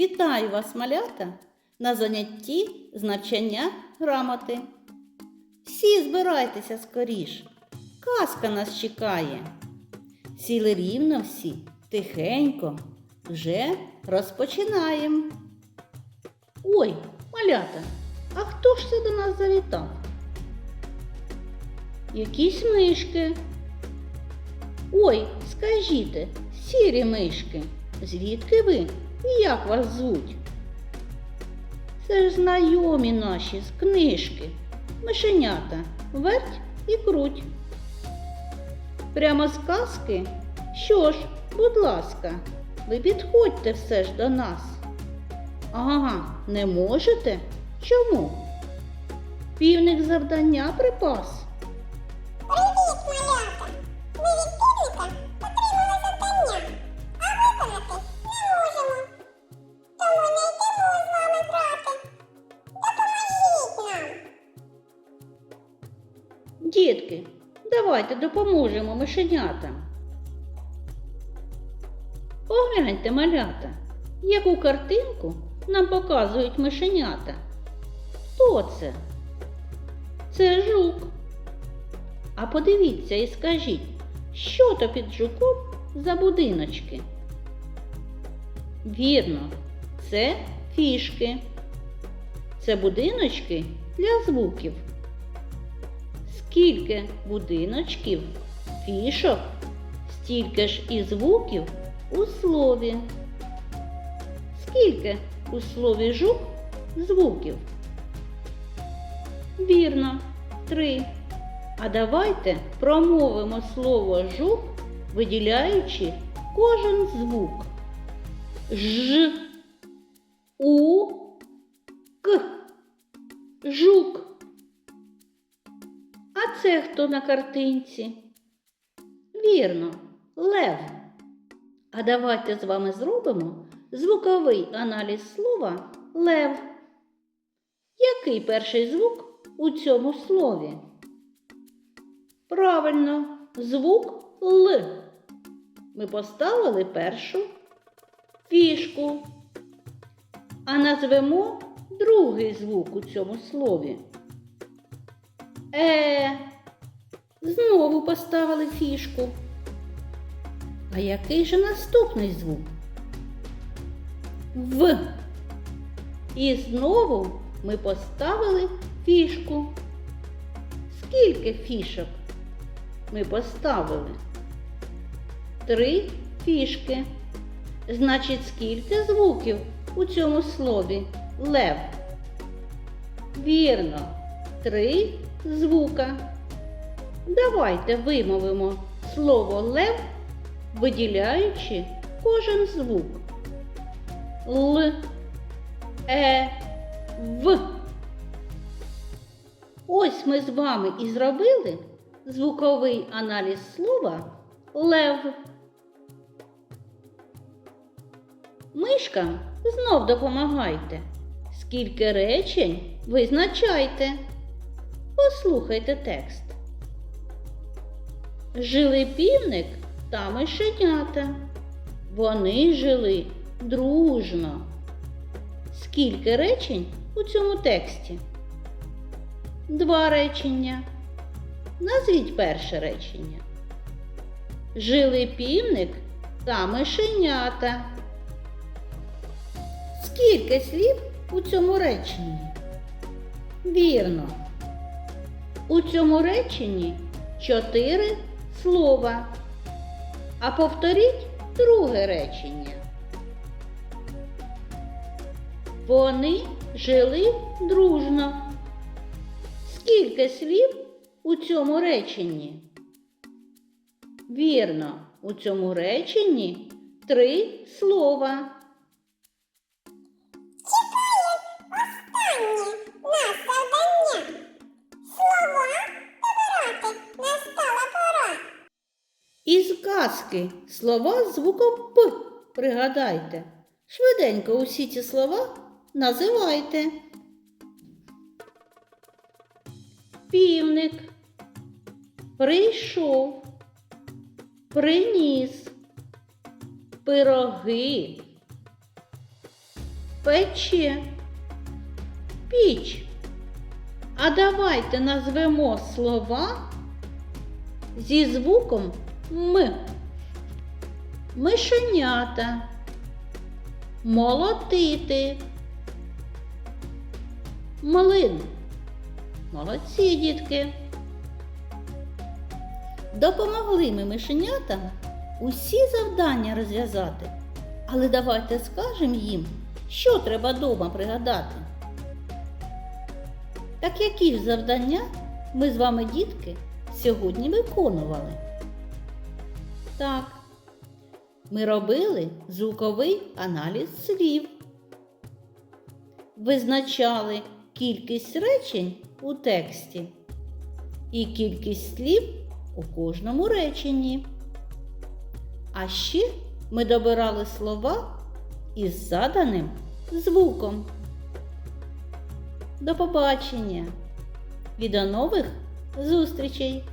Вітаю вас, малята, на занятті з навчання грамоти. Всі збирайтеся скоріш, казка нас чекає. Сіли рівно всі, тихенько, вже розпочинаємо. Ой, малята, а хто ж це до нас завітав? Якісь мишки. Ой, скажіть, сірі мишки, звідки ви як вас звуть? Це ж знайомі наші з книжки, мишенята, верть і круть. Прямо з казки? Що ж, будь ласка, ви підходьте все ж до нас. Ага, не можете? Чому? Півник завдання припас. Дітки, давайте допоможемо мишенятам. Погляньте, малята, яку картинку нам показують мишенята. Хто це? Це жук. А подивіться і скажіть, що то під жуком за будиночки? Вірно, це фішки. Це будиночки для звуків. Скільки будиночків, фішок, стільки ж і звуків у слові. Скільки у слові жук звуків? Вірно, три. А давайте промовимо слово жук, виділяючи кожен звук. Ж, у, к. Жук. Це хто на картинці? Вірно, лев. А давайте з вами зробимо звуковий аналіз слова лев. Який перший звук у цьому слові? Правильно, звук Л. Ми поставили першу фішку. А назвемо другий звук у цьому слові. Е. Знову поставили фішку. А який же наступний звук? В. І знову ми поставили фішку. Скільки фішок ми поставили? Три фішки. Значить, скільки звуків у цьому слові лев? Вірно, три звука. Давайте вимовимо слово лев, виділяючи кожен звук. Л, Е, В. Ось ми з вами і зробили звуковий аналіз слова лев. Мишкам знов допомагайте. Скільки речень визначайте. Послухайте текст. Жили півник та мишенята. Вони жили дружно. Скільки речень у цьому тексті? Два речення. Назвіть перше речення. Жили півник та мишенята. Скільки слів у цьому реченні? Вірно. У цьому реченні чотири слова. А повторіть друге речення. Вони жили дружно. Скільки слів у цьому реченні? Вірно, у цьому реченні три слова. Казки слова з звуком П пригадайте. Швиденько усі ці слова називайте. Півник прийшов, приніс пироги, Пече. Піч. А давайте назвемо слова зі звуком М. Мишенята. Молотити. Млин. Молодці, дітки. Допомогли ми мишенятам усі завдання розв'язати. Але давайте скажемо їм, що треба дома пригадати. Так які ж завдання ми з вами, дітки, сьогодні виконували? Так, ми робили звуковий аналіз слів. Визначали кількість речень у тексті і кількість слів у кожному реченні. А ще ми добирали слова із заданим звуком. До побачення! До нових зустрічей!